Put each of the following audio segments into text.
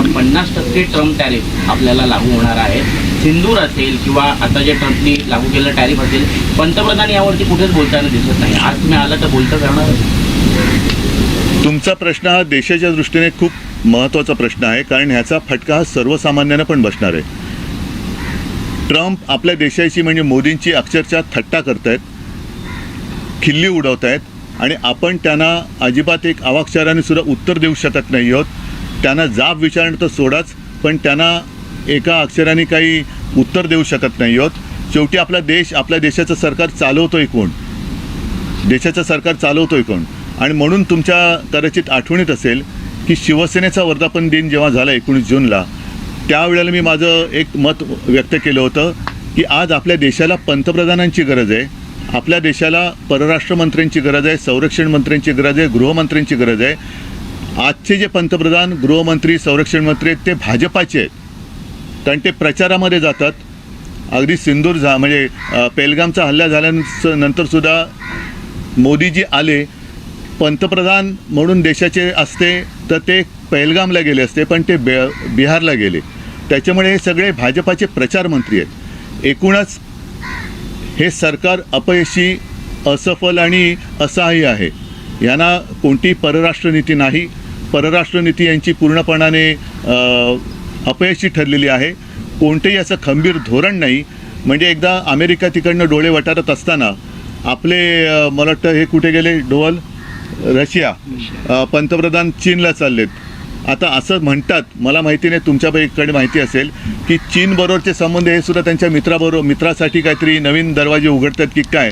आता पन्नास टक्के ट्रम्प टॅरिफ आपल्याला लागू होणार आहे. सिंदूर असेल किंवा आता जे ट्रम्पनी लागू केलेलं टॅरिफ असेल पंतप्रधान यावरती कुठेच बोलताना दिसत नाही. आज तुम्ही आला तर बोलता करणार तुमचा प्रश्न हा देशाच्या दृष्टीने खूप महत्त्वाचा प्रश्न आहे कारण ह्याचा फटका हा सर्वसामान्यांना पण बसणार आहे. ट्रम्प आपल्या देशाची म्हणजे मोदींची अक्षरशः थट्टा करतायत खिल्ली उडवत आहेत आणि आपण त्यांना अजिबात एक अवाक्षराने सुद्धा उत्तर देऊ शकत नाही आहोत. त्यांना जाब विचारणं तर सोडाच पण त्यांना एका अक्षराने काही उत्तर देऊ शकत नाही. आहोत शेवटी आपला देश आपल्या देशाचं सरकार चालवतोय कोण? देशाचं सरकार चालवतोय कोण? आणि म्हणून तुमच्या कदाचित आठवणीत असेल की शिवसेनेचा वर्धापन दिन जेव्हा झाला एकोणीस जूनला त्यावेळेला मी माझं एक मत व्यक्त केलं होतं की आज आपल्या देशाला पंतप्रधानांची गरज आहे आपल्या देशाला परराष्ट्र मंत्र्यांची गरज आहे संरक्षण मंत्र्यांची गरज आहे गृहमंत्र्यांची गरज आहे. आजचे जे पंतप्रधान गृहमंत्री संरक्षण मंत्री आहेत ते भाजपाचे आहेत. कारण ते प्रचारामध्ये जातात. अगदी सिंदूर झा म्हणजे पेलगामचा हल्ला झाल्यानंतर नंतरसुद्धा मोदीजी आले. पंतप्रधान म्हणून देशाचे असते तर ते पहलगामला गेले असते पण ते बे बिहारला गेले. त्याच्यामुळे हे सगळे भाजपाचे प्रचार मंत्री आहेत. एकूणच हे सरकार अपयशी असफल आणि असहाय्य आहे. यांना कोणती परराष्ट्र नीती नाही. परराष्ट्र नीती यांची पूर्णपणाने अपयशी ठरलेली आहे. कोणतेही असं खंबीर धोरण नाही. म्हणजे एकदा अमेरिका तिकडनं डोळे वटारत असताना आपले मला वाटतं हे कुठे गेले? डोवल रशिया. पंतप्रधान चीनला चाललेत. आता असं म्हणतात मला माहिती नाही तुमच्याकडे माहिती असेल की चीनबरोबरचे संबंध हे सुद्धा त्यांच्या मित्राबरोबर मित्रासाठी काहीतरी नवीन दरवाजे उघडतात की काय?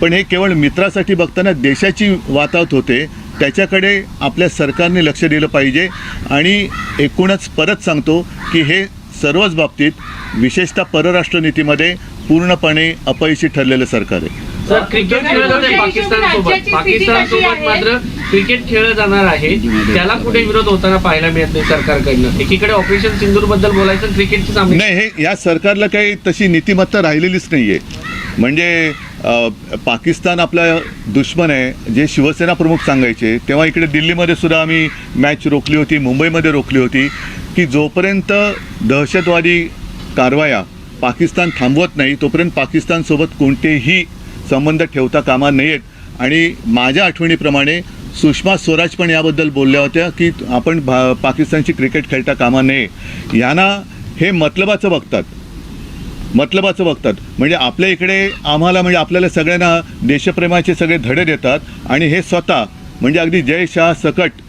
पण हे केवळ मित्रासाठी बघताना देशाची वातावत होते त्याच्याकडे आपल्या सरकारने लक्ष दिलं पाहिजे आणि एकूणच परत सांगतो की हे सर्वच बाबतीत विशेषतः परराष्ट्र नीतीमध्ये पूर्णपणे अपयशी ठरलेलं सरकार आहे. सर क्रिकेट खेळलं जाते पाकिस्तान सोबत. राज्याची स्थिती पाकिस्तान कशी सोबत आहे? मात्र क्रिकेट खेळलं जाणार आहे. त्याला कुठे विरोध होताना पाहायला मिळत नाही सरकारकडनं. एकीकडे ऑपरेशन सिंदूरबद्दल बोलायचं क्रिकेटची सामने नाही हे या सरकारला काही तशी नीतिमत्ता राहिलेलीच नाही आहे म्हणजे पाकिस्तान आपला दुश्मन आहे जे शिवसेना प्रमुख सांगायचे तेव्हा इकडे दिल्लीमध्ये सुद्धा आम्ही मॅच रोखली होती मुंबईमध्ये रोखली होती की जोपर्यंत दहशतवादी कारवाया पाकिस्तान थांबवत नाही तोपर्यंत पाकिस्तानसोबत कोणतेही संबंध ठेवता कामा नयेत. आणि माझ्या आठवणीप्रमाणे सुषमा स्वराज पण याबद्दल बोलल्या होत्या की आपण भा पाकिस्तानची क्रिकेट खेळता कामा नये. यांना हे मतलबाचं बघतात. मतलबाचं बघतात. म्हणजे आपल्या इकडे आम्हाला म्हणजे आपल्याला सगळ्यांना देशप्रेमाचे सगळे धडे देतात आणि हे स्वतः म्हणजे अगदी जय शाह सकट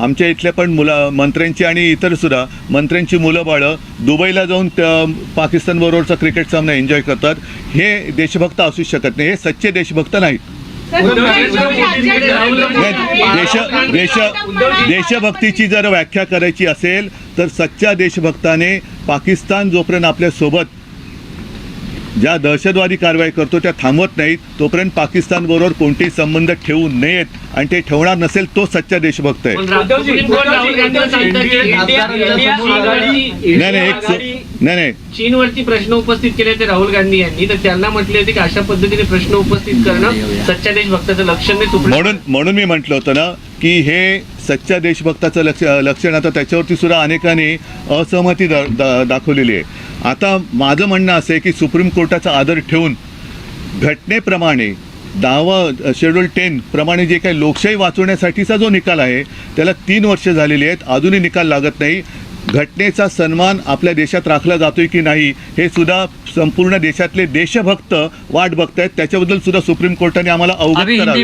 आमच्या इथल्या पण मुलं मंत्र्यांची आणि इतरसुद्धा मंत्र्यांची मुलं बाळं दुबईला जाऊन त्या पाकिस्तानबरोबरचा क्रिकेट सामना एन्जॉय करतात. हे देशभक्त असू शकत नाही. हे सच्चे देशभक्त नाहीत. देश देश देशभक्तीची जर व्याख्या करायची असेल तर सच्च्या देशभक्ताने पाकिस्तान जोपर्यंत आपल्यासोबत ज्या दहशतवादी कारवाई करतो त्या थांबवत नाहीत. तोपर्यंत पाकिस्तान बरोबर कोणतेही संबंध ठेवू नयेत आणि ते ठेवणार नसेल तो सच्चा देशभक्त आहे. नाही नाही एक आघाडी नाही नाही. चीनवरती प्रश्न उपस्थित केले ते राहुल गांधी यांनी. तर त्यांना म्हटले होते की अशा पद्धतीने प्रश्न उपस्थित करणं सच्च्या देशभक्ताचं लक्षण म्हणून म्हणून मी म्हटलं होतं ना की हे सच्च्या देशभक्ताचं लक्ष लक्षण आता त्याच्यावरती सुद्धा अनेकांनी असहमती दाखवलेली आहे. आता माझं म्हणणं असं आहे की सुप्रीम कोर्टाचा आदर ठेवून घटनेप्रमाणे दहावा शेड्यूल टेन प्रमाणे जे काही लोकशाही वाचवण्यासाठीचा जो निकाल आहे त्याला तीन वर्ष झालेली आहेत. अजूनही निकाल लागत नाही. घटनेचा सन्मान आपल्या देशात राखला जातोय की नाही हे सुद्धा संपूर्ण देशातले देशभक्त वाट बघतायत. त्याच्याबद्दल सुद्धा सुप्रीम कोर्टाने आम्हाला अवगत करावे.